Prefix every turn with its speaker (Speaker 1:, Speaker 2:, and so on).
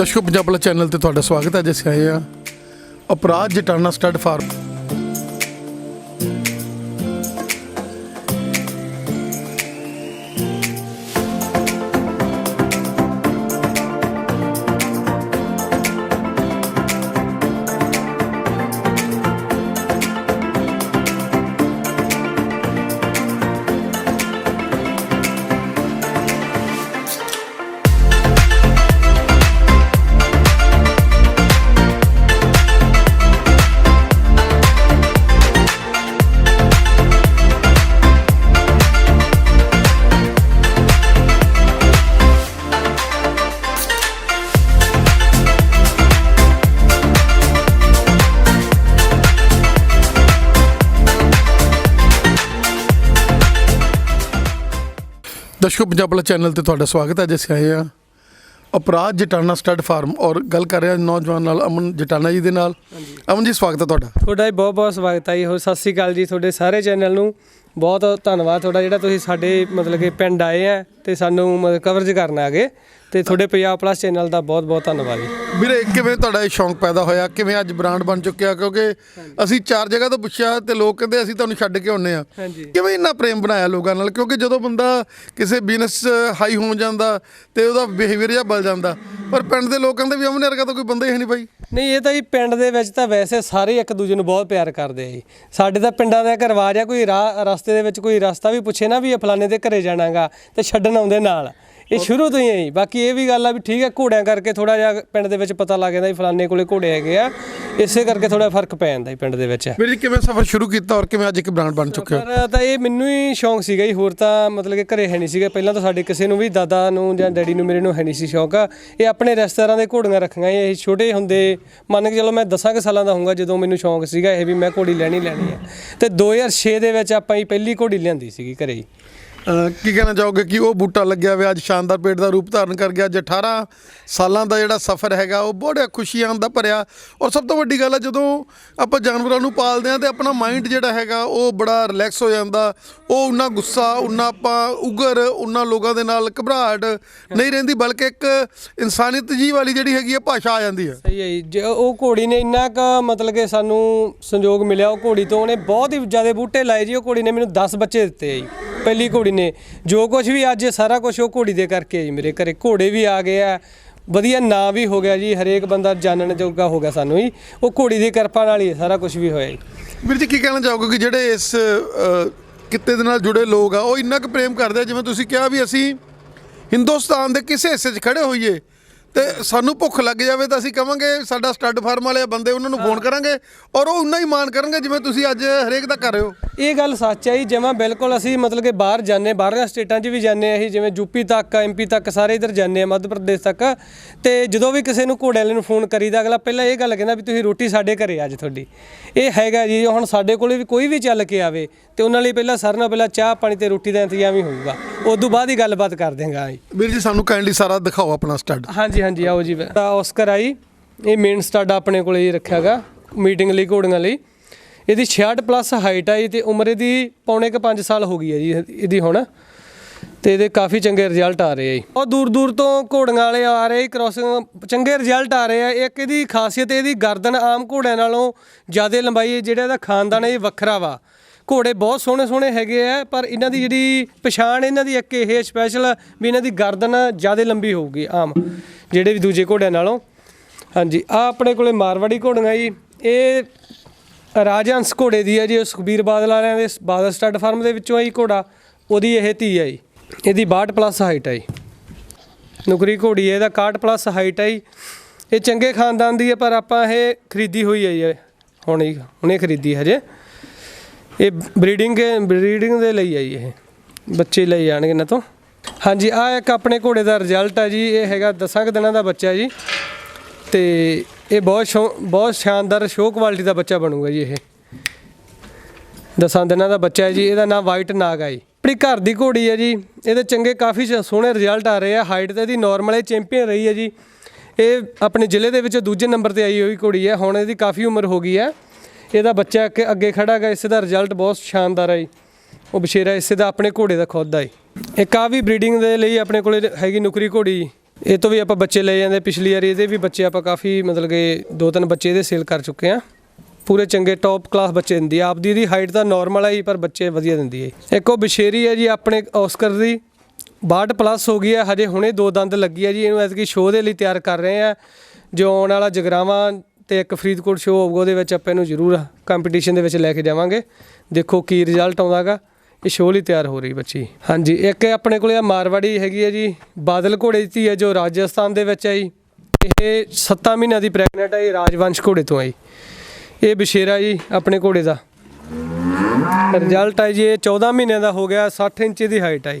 Speaker 1: ਦਰਸ਼ਕੋ Punjab channel ਤੇ ਤੁਹਾਡਾ ਸਵਾਗਤ ਹੈ ਜਿਸ ਆਏ ਆ ਅਪਰਾਧ ਜਟਾਣਾ ਸਟੱਡ ਫਾਰਮ। ਦਰਸ਼ਕੋ ਪੰਜਾਬ ਵਾਲਾ ਚੈਨਲ ਤੇ ਤੁਹਾਡਾ ਸਵਾਗਤ ਹੈ ਜਿਸ ਆਏ ਆ ਅਪਰਾਧ ਜਟਾਣਾ ਸਟੱਡ ਫਾਰਮ ਔਰ ਗੱਲ ਕਰ ਰਿਹਾ ਨੌਜਵਾਨ ਨਾਲ ਅਮਨ ਜਟਾਣਾ ਜੀ ਦੇ ਨਾਲ। ਅਮਨ ਜੀ ਸਵਾਗਤ ਹੈ ਤੁਹਾਡਾ।
Speaker 2: ਤੁਹਾਡਾ ਬਹੁਤ ਬਹੁਤ ਸਵਾਗਤ ਹੈ ਜੀ। ਹੋਰ ਸਤਿ ਸ੍ਰੀ ਅਕਾਲ ਜੀ ਤੁਹਾਡੇ ਸਾਰੇ ਚੈਨਲ ਨੂੰ। ਬਹੁਤ ਧੰਨਵਾਦ ਤੁਹਾਡਾ ਜਿਹੜਾ ਤੁਸੀਂ ਸਾਡੇ ਮਤਲਬ ਕਿ ਪਿੰਡ ਆਏ ਆ ਤੇ ਸਾਨੂੰ ਮਤਲਬ ਕਵਰੇਜ ਕਰਨ ਆ ਗਏ ਤੇ ਤੁਹਾਡੇ ਪੰਜਾਬ ਪਲੱਸ ਚੈਨਲ ਦਾ ਬਹੁਤ ਬਹੁਤ ਧੰਨਵਾਦ ਜੀ।
Speaker 1: ਵੀਰੇ ਕਿਵੇਂ ਤੁਹਾਡਾ ਇਹ ਸ਼ੌਂਕ ਪੈਦਾ ਹੋਇਆ? ਕਿਵੇਂ ਅੱਜ ਬ੍ਰਾਂਡ ਬਣ ਚੁੱਕਿਆ? ਕਿਉਂਕਿ ਅਸੀਂ ਚਾਰ ਜਗ੍ਹਾ ਤੋਂ ਪੁੱਛਿਆ ਤੇ ਲੋਕ ਕਹਿੰਦੇ ਅਸੀਂ ਤੁਹਾਨੂੰ ਛੱਡ ਕੇ ਆਉਨੇ ਆ। ਕਿਵੇਂ ਇੰਨਾ ਪ੍ਰੇਮ ਬਣਾਇਆ ਲੋਕਾਂ ਨਾਲ? ਕਿਉਂਕਿ ਜਦੋਂ ਬੰਦਾ ਕਿਸੇ ਬਿਜ਼ਨਸ ਹਾਈ ਹੋ ਜਾਂਦਾ ਤੇ ਉਹਦਾ ਬਿਹੇਵੀਅਰ ਜਿਹਾ ਬਦਲ ਜਾਂਦਾ ਪਰ ਪਿੰਡ ਦੇ ਲੋਕ ਕਹਿੰਦੇ ਵੀ ਅਮਨ ਵਰਗਾ ਤਾਂ ਕੋਈ ਬੰਦਾ ਹੀ ਹੈ ਨਹੀਂ ਬਾਈ।
Speaker 2: ਨਹੀਂ, ਇਹ ਤਾਂ ਜੀ ਪਿੰਡ ਦੇ ਵਿੱਚ ਤਾਂ ਵੈਸੇ ਸਾਰੇ ਇੱਕ ਦੂਜੇ ਨੂੰ ਬਹੁਤ ਪਿਆਰ ਕਰਦੇ ਆ ਜੀ। ਸਾਡੇ ਤਾਂ ਪਿੰਡਾਂ ਦਾ ਇੱਕ ਰਿਵਾਜ ਆ, ਕੋਈ ਰਾਹ, ਰਸਤੇ ਦੇ ਵਿੱਚ ਕੋਈ ਰਸਤਾ ਵੀ ਪੁੱਛੇ ਨਾ ਵੀ ਇਹ ਫਲਾਣੇ ਦੇ ਘਰੇ ਜਾਣਾਗਾ ਤੇ ਛੱਡਣ ਆਉਂਦੇ ਨਾਲ। ਇਹ ਸ਼ੁਰੂ ਤੋਂ ਹੀ ਹੈ ਜੀ। ਬਾਕੀ ਇਹ ਵੀ ਗੱਲ ਆ ਵੀ ਠੀਕ ਹੈ ਘੋੜਿਆਂ ਕਰਕੇ ਥੋੜਾ ਜਿਹਾ ਪਿੰਡ ਦੇ ਵਿੱਚ ਪਤਾ ਲੱਗ ਜਾਂਦਾ ਵੀ ਫਲਾਣੇ ਕੋਲੇ ਘੋੜੇ ਹੈਗੇ ਆ। ਇਸੇ ਕਰਕੇ ਥੋੜਾ ਫ਼ਰਕ ਪੈ ਜਾਂਦਾ ਜੀ ਪਿੰਡ ਦੇ ਵਿੱਚ।
Speaker 1: ਵੀਰੇ ਜੀ ਕਿਵੇਂ ਸਫ਼ਰ ਸ਼ੁਰੂ ਕੀਤਾ ਔਰ ਕਿਵੇਂ ਅੱਜ ਇੱਕ ਬ੍ਰਾਂਡ ਬਣ ਚੁੱਕਿਆ?
Speaker 2: ਪਰ ਤਾਂ ਇਹ ਮੈਨੂੰ ਹੀ ਸ਼ੌਂਕ ਸੀਗਾ ਜੀ ਹੋਰ ਤਾਂ ਮਤਲਬ ਕਿ ਘਰੇ ਹੈ ਨਹੀਂ ਸੀਗਾ। ਪਹਿਲਾਂ ਤਾਂ ਸਾਡੇ ਕਿਸੇ ਨੂੰ ਵੀ ਦਾਦਾ ਨੂੰ ਜਾਂ ਡੈਡੀ ਨੂੰ ਮੇਰੇ ਨੂੰ ਹੈ ਨਹੀਂ ਸੀ ਸ਼ੌਂਕ। ਇਹ ਆਪਣੇ ਰਿਸ਼ਤੇਦਾਰਾਂ ਦੇ ਘੋੜੀਆਂ ਰੱਖੀਆਂ ਇਹ ਛੋਟੇ ਹੁੰਦੇ ਮੰਨ ਕੇ ਚਲੋ ਮੈਂ 10 ਕੁ ਸਾਲਾਂ ਦਾ ਹੋਊਗਾ ਜਦੋਂ ਮੈਨੂੰ ਸ਼ੌਂਕ ਸੀਗਾ ਇਹ ਵੀ ਮੈਂ ਘੋੜੀ ਲੈਣੀ ਲੈਣੀ ਹੈ। ਤੇ 2006 ਦੇ ਵਿੱਚ ਆਪਾਂ ਹੀ ਪਹਿਲੀ ਘੋੜੀ ਲਿਆਂਦੀ ਸੀਗੀ ਘਰੇ ਹੀ
Speaker 1: ਕੀ ਕਹਿਣਾ ਚਾਹੋਗੇ ਕਿ ਉਹ ਬੂਟਾ ਲੱਗਿਆ ਹੋਇਆ, ਅੱਜ ਸ਼ਾਨਦਾਰ ਪੇਟ ਦਾ ਰੂਪ ਧਾਰਨ ਕਰ ਗਿਆ, ਅੱਜ 18 ਸਾਲਾਂ ਦਾ ਜਿਹੜਾ ਸਫ਼ਰ ਹੈਗਾ, ਉਹ ਬੜਾ ਖੁਸ਼ੀਆਂ ਦਾ ਭਰਿਆ। ਔਰ ਸਭ ਤੋਂ ਵੱਡੀ ਗੱਲ ਹੈ ਜਦੋਂ ਆਪਾਂ ਜਾਨਵਰਾਂ ਨੂੰ ਪਾਲਦੇ ਆ ਤੇ ਆਪਣਾ ਮਾਈਂਡ ਜਿਹੜਾ ਹੈਗਾ, ਉਹ ਬੜਾ ਰਿਲੈਕਸ ਹੋ ਜਾਂਦਾ। ਉਹ ਉਨਾ ਗੁੱਸਾ, ਉਨਾ ਆਪਾਂ ਉਗਰ ਉਹਨਾਂ ਲੋਕਾਂ ਦੇ ਨਾਲ ਘਬਰਾਹਟ ਨਹੀਂ ਰਹਿੰਦੀ, ਬਲਕਿ ਇੱਕ ਇਨਸਾਨੀਅਤ ਜੀ ਵਾਲੀ ਜਿਹੜੀ ਹੈਗੀ ਹੈ ਭਾਸ਼ਾ ਆ ਜਾਂਦੀ ਹੈ।
Speaker 2: ਸਹੀ ਹੈ ਜੀ। ਉਹ ਘੋੜੀ ਨੇ ਇੰਨਾ ਕ ਮਤਲਬ ਕਿ ਸਾਨੂੰ ਸੰਯੋਗ ਮਿਲਿਆ, ਉਹ ਘੋੜੀ ਤੋਂ ਉਹਨੇ ਬਹੁਤ ਹੀ ਜ਼ਿਆਦਾ ਬੂਟੇ ਲਾਏ ਜੀ। ਉਹ ਘੋੜੀ ਨੇ ਮੈਨੂੰ 10 ਬੱਚੇ ਦਿੱਤੇ ਜੀ। ਪਹਿਲੀ ਘੋੜੀ ਨੇ। ਜੋ ਕੁਝ ਵੀ ਅੱਜ ਸਾਰਾ ਕੁਝ ਉਹ ਘੋੜੀ ਦੇ ਕਰਕੇ ਜੀ ਮੇਰੇ ਘਰੇ। ਘੋੜੇ ਵੀ ਆ ਗਏ ਆ। ਵਧੀਆ ਨਾਂ ਵੀ ਹੋ ਗਿਆ ਜੀ। ਹਰੇਕ ਬੰਦਾ ਜਾਣਨ ਜੋਗਾ ਹੋ ਗਿਆ ਸਾਨੂੰ ਜੀ ਉਹ ਘੋੜੀ ਦੀ ਕਿਰਪਾ ਨਾਲ ਹੀ ਹੈ ਸਾਰਾ ਕੁਝ ਵੀ ਹੋਇਆ ਜੀ।
Speaker 1: ਵੀਰ ਜੀ, ਕੀ ਕਹਿਣਾ ਚਾਹੋਗੇ ਕਿ ਜਿਹੜੇ ਇਸ ਕਿੱਤੇ ਦੇ ਨਾਲ ਜੁੜੇ ਲੋਕ ਆ, ਉਹ ਇੰਨਾ ਕੁ ਪ੍ਰੇਮ ਕਰਦੇ ਆ, ਜਿਵੇਂ ਤੁਸੀਂ ਕਿਹਾ ਵੀ ਅਸੀਂ ਹਿੰਦੁਸਤਾਨ ਦੇ ਕਿਸੇ ਹਿੱਸੇ 'ਚ ਖੜੇ ਹੋਈਏ। ਤੇ ਸਾਨੂੰ ਭੁੱਖ ਲੱਗ ਜਾਵੇ ਤਾਂ ਅਸੀਂ ਕਵਾਂਗੇ ਸਾਡਾ ਸਟੱਡ ਫਾਰਮ ਵਾਲੇ ਬੰਦੇ ਉਹਨਾਂ ਨੂੰ ਫੋਨ ਕਰਾਂਗੇ ਔਰ ਉਹ ਉਨਾ ਹੀ ਮਾਣ ਕਰਨਗੇ ਜਿਵੇਂ ਤੁਸੀਂ ਅੱਜ ਹਰੇਕ ਦਾ ਕਰ ਰਹੇ ਹੋ।
Speaker 2: ਇਹ ਗੱਲ ਸੱਚ ਹੈ ਜੀ ਜਮਾ ਬਿਲਕੁਲ ਅਸੀਂ ਮਤਲਬ ਕਿ ਬਾਹਰ ਜਾਂਦੇ ਬਾਹਰਲੀਆਂ ਸਟੇਟਾਂ 'ਚ ਵੀ ਜਾਂਦੇ ਅਸੀਂ ਜਿਵੇਂ ਯੂਪੀ ਤੱਕ ਐਮਪੀ ਤੱਕ ਸਾਰੇ ਇਧਰ ਜਾਂਦੇ ਆ ਮੱਧ ਪ੍ਰਦੇਸ਼ ਤੱਕ। ਤੇ ਜਦੋਂ ਵੀ ਕਿਸੇ ਨੂੰ ਘੋੜੇ ਵਾਲੇ ਨੂੰ ਫੋਨ ਕਰੀਦਾ ਅਗਲਾ ਪਹਿਲਾਂ ਇਹ ਗੱਲ ਕਹਿੰਦਾ ਵੀ ਤੁਸੀਂ ਰੋਟੀ ਸਾਡੇ ਘਰੇ ਅੱਜ ਤੁਹਾਡੀ। ਇਹ ਹੈਗਾ ਜੀ ਹੁਣ ਸਾਡੇ ਕੋਲੇ ਵੀ ਕੋਈ ਵੀ ਚੱਲ ਕੇ ਆਵੇ ਤੇ ਉਹਨਾਂ ਲਈ ਪਹਿਲਾਂ ਸਾਰਿਆਂ ਨਾਲੋਂ ਪਹਿਲਾਂ ਚਾਹ ਪਾਣੀ ਤੇ ਰੋਟੀ ਦਾ ਇੰਤਜ਼ਾਮ ਹੀ ਹੋਊਗਾ। ਉਸ ਤੋਂ ਬਾਅਦ ਹੀ ਗੱਲਬਾਤ ਕਰ ਦੇਂਗਾ ਜੀ।
Speaker 1: ਵੀਰ ਜੀ ਸਾਨੂੰ ਕਾਈਂਡਲੀ ਸਾਰਾ ਦਿਖਾਓ ਆਪਣਾ ਸਟੱਡ
Speaker 2: ਹਾਂਜੀ ਹਾਂਜੀ ਆਓ ਜੀ ਤਾਂ ਆਸਕਰ ਆਈ। ਇਹ ਮੇਨ ਸਟਾਡ ਆਪਣੇ ਕੋਲੇ ਹੀ ਰੱਖਿਆਗਾ ਮੀਟਿੰਗ ਲਈ, ਘੋੜੀਆਂ ਲਈ। ਇਹਦੀ 66 ਪਲੱਸ ਹਾਈਟ ਆ ਜੀ ਤੇ ਉਮਰ ਇਹਦੀ ਪੌਣੇ ਕ 5 ਸਾਲ ਹੋ ਗਈ ਹੈ ਜੀ ਇਹਦੀ ਹੁਣ। ਤੇ ਇਹਦੇ ਕਾਫੀ ਚੰਗੇ ਰਿਜ਼ਲਟ ਆ ਰਹੇ ਆ ਜੀ। ਉਹ ਦੂਰ ਦੂਰ ਤੋਂ ਘੋੜੀਆਂ ਵਾਲੇ ਆ ਰਹੇ ਕ੍ਰੋਸਿੰਗ ਚੰਗੇ ਰਿਜ਼ਲਟ ਆ ਰਹੇ ਆ। ਇੱਕ ਇਹਦੀ ਖਾਸੀਅਤ ਇਹਦੀ ਗਰਦਨ ਆਮ ਘੋੜਿਆਂ ਨਾਲੋਂ ਜ਼ਿਆਦਾ ਲੰਬਾਈ ਹੈ, ਜਿਹੜਾ ਇਹਦਾ ਖਾਨਦਾਨ ਹੈ ਇਹ ਵੱਖਰਾ ਵਾ। ਘੋੜੇ ਬਹੁਤ ਸੋਹਣੇ ਸੋਹਣੇ ਹੈਗੇ ਆ, ਪਰ ਇਹਨਾਂ ਦੀ ਜਿਹੜੀ ਪਛਾਣ, ਇਹਨਾਂ ਦੀ ਇੱਕ ਇਹ ਸਪੈਸ਼ਲ ਵੀ ਇਹਨਾਂ ਦੀ ਗਰਦਨ ਜ਼ਿਆਦਾ ਲੰਬੀ ਹੋਊਗੀ, ਆਮ। ਜਿਹੜੇ ਵੀ ਦੂਜੇ ਘੋੜਿਆਂ ਨਾਲੋਂ। ਹਾਂਜੀ ਆ ਆਪਣੇ ਕੋਲੇ ਮਾਰਵਾੜੀ ਘੋੜੀਆਂ ਜੀ। ਇਹ ਰਾਜਹੰਸ ਘੋੜੇ ਦੀ ਹੈ ਜੀ, ਉਹ ਸੁਖਬੀਰ ਬਾਦਲ ਵਾਲਿਆਂ ਦੇ ਬਾਦਲ ਸਟੱਡ ਫਾਰਮ ਦੇ ਵਿੱਚੋਂ ਆਈ ਘੋੜਾ। ਉਹਦੀ ਇਹ ਧੀ ਹੈ ਜੀ। ਇਹਦੀ 62 ਪਲੱਸ ਹਾਈਟ ਹੈ ਜੀ। ਨੁਕਰੀ ਘੋੜੀ ਹੈ ਇਹਦਾ 61 ਪਲੱਸ ਹਾਈਟ ਹੈ ਜੀ। ਇਹ ਚੰਗੇ ਖਾਨਦਾਨ ਦੀ ਹੈ ਪਰ ਆਪਾਂ ਇਹ ਖਰੀਦੀ ਹੋਈ ਹੈ ਜੀ ਹੁਣ ਹੀ ਹੁਣੇ ਖਰੀਦੀ ਹਜੇ। ਇਹ ਬਰੀਡਿੰਗ ਬਰੀਡਿੰਗ ਦੇ ਲਈ ਹੈ ਜੀ ਇਹ। ਬੱਚੇ ਲਈ ਜਾਣਗੇ ਇਹਨਾਂ ਤੋਂ। ਹਾਂਜੀ ਆ ਇੱਕ ਆਪਣੇ ਘੋੜੇ ਦਾ ਰਿਜ਼ਲਟ ਆ ਜੀ, ਇਹ ਹੈਗਾ 10 ਕੁ ਦਿਨਾਂ ਦਾ ਬੱਚਾ ਜੀ। ਤੇ ਇਹ ਬਹੁਤ ਸ਼ੌ- ਬਹੁਤ ਸ਼ਾਨਦਾਰ ਸ਼ੋਅ ਕੁਆਲਿਟੀ ਦਾ ਬੱਚਾ ਬਣੂਗਾ ਜੀ ਇਹ। ਦਸਾਂ ਦਿਨਾਂ ਦਾ ਬੱਚਾ ਹੈ ਜੀ, ਇਹਦਾ ਨਾਮ ਵਾਈਟ ਨਾਗ ਆ ਜੀ। ਆਪਣੀ ਘਰ ਦੀ ਘੋੜੀ ਹੈ ਜੀ, ਇਹਦੇ ਚੰਗੇ ਕਾਫੀ ਸ- ਸੋਹਣੇ ਰਿਜ਼ਲਟ ਆ ਰਹੇ ਆ ਹਾਈਟ ਤੇ ਇਹਦੀ ਨਾਰਮਲ ਹੈ ਚੈਂਪੀਅਨ ਰਹੀ ਹੈ ਜੀ। ਇਹ ਆਪਣੇ ਜ਼ਿਲ੍ਹੇ ਦੇ ਵਿੱਚ ਦੂਜੇ ਨੰਬਰ ਤੇ ਆਈ ਹੋਈ ਘੋੜੀ ਹੈ ਹੁਣ ਇਹਦੀ ਕਾਫੀ ਉਮਰ ਹੋ ਗਈ ਹੈ ਇਹਦਾ ਬੱਚਾ ਅੱਗੇ- ਅੱਗੇ ਖੜਾ ਹੈਗਾ, ਇਸੇ ਦਾ ਰਿਜ਼ਲਟ ਬਹੁਤ ਸ਼ਾਨਦਾਰ ਹੈ ਜੀ। ਉਹ ਬਸ਼ੇਰਾ ਇਸੇ ਦਾ ਆਪਣੇ ਘੋੜੇ ਦਾ ਖੁਦ ਦਾ ਹੈ ਇੱਕ ਆ ਵੀ ਬਰੀਡਿੰਗ ਦੇ ਲਈ ਆਪਣੇ ਕੋਲੇ ਹੈਗੀ ਨੁਕਰੀ ਘੋੜੀ। ਇਹ ਤੋਂ ਵੀ ਆਪਾਂ ਬੱਚੇ ਲੈ ਜਾਂਦੇ ਪਿਛਲੀ ਵਾਰੀ ਇਹਦੇ ਵੀ ਬੱਚੇ ਆਪਾਂ ਕਾਫੀ ਮਤਲਬ ਕਿ ਦੋ ਤਿੰਨ ਬੱਚੇ ਇਹਦੇ ਸੇਲ ਕਰ ਚੁੱਕੇ ਆ ਪੂਰੇ ਚੰਗੇ ਟੌਪ ਕਲਾਸ ਬੱਚੇ ਦਿੰਦੀ ਆ। ਆਪਦੀ ਇਹਦੀ ਹਾਈਟ ਤਾਂ ਨਾਰਮਲ ਹੈ ਜੀ, ਪਰ ਬੱਚੇ ਵਧੀਆ ਦਿੰਦੀ ਹੈ ਇੱਕ ਉਹ ਬਸ਼ੇਰੀ ਹੈ ਜੀ ਆਪਣੇ ਔਸਕਰ ਦੀ। 62 ਪਲੱਸ ਹੋ ਗਈ ਹੈ ਹਜੇ ਹੁਣੇ ਦੋ ਦੰਦ ਲੱਗੀ ਹੈ ਜੀ। ਇਹਨੂੰ ਐਤਕੀ ਸ਼ੋਅ ਦੇ ਲਈ ਤਿਆਰ ਕਰ ਰਹੇ ਆ। ਜੋ ਆਉਣ ਵਾਲਾ ਜਗਰਾਵਾਂ ਤੇ ਇੱਕ ਫਰੀਦਕੋਟ ਸ਼ੋਅ ਹੋਊਗਾ, ਉਹਦੇ ਵਿੱਚ ਆਪਾਂ ਇਹਨੂੰ ਜ਼ਰੂਰ ਕੰਪੀਟੀਸ਼ਨ ਦੇ ਵਿੱਚ ਲੈ ਕੇ ਜਾਵਾਂਗੇ। ਦੇਖੋ ਕੀ ਰਿਜ਼ਲਟ ਆਉਂਦਾਗਾ। ਇਹ ਸ਼ੋਅ ਤਿਆਰ ਹੋ ਰਹੀ ਬੱਚੀ। ਹਾਂਜੀ, ਇੱਕ ਆਪਣੇ ਕੋਲੇ ਆ ਮਾਰਵਾੜੀ ਹੈਗੀ ਹੈ ਜੀ, ਬਾਦਲ ਘੋੜੇ ਦੀ ਧੀ ਹੈ ਜੋ ਰਾਜਸਥਾਨ ਦੇ ਵਿੱਚ ਆਈ। ਇਹ 7 ਮਹੀਨਿਆਂ ਦੀ ਪ੍ਰੈਗਨੈਂਟ ਹੈ ਜੀ ਰਾਜਵੰਸ਼ ਘੋੜੇ ਤੋਂ ਆਈ। ਇਹ ਬਸ਼ੇਰਾ ਜੀ, ਆਪਣੇ ਘੋੜੇ ਦਾ। ਰਿਜ਼ਲਟ ਹੈ ਜੀ, ਇਹ 14 ਮਹੀਨਿਆਂ ਦਾ ਹੋ ਗਿਆ 60 ਇੰਚ ਦੀ ਹਾਈਟ ਹੈ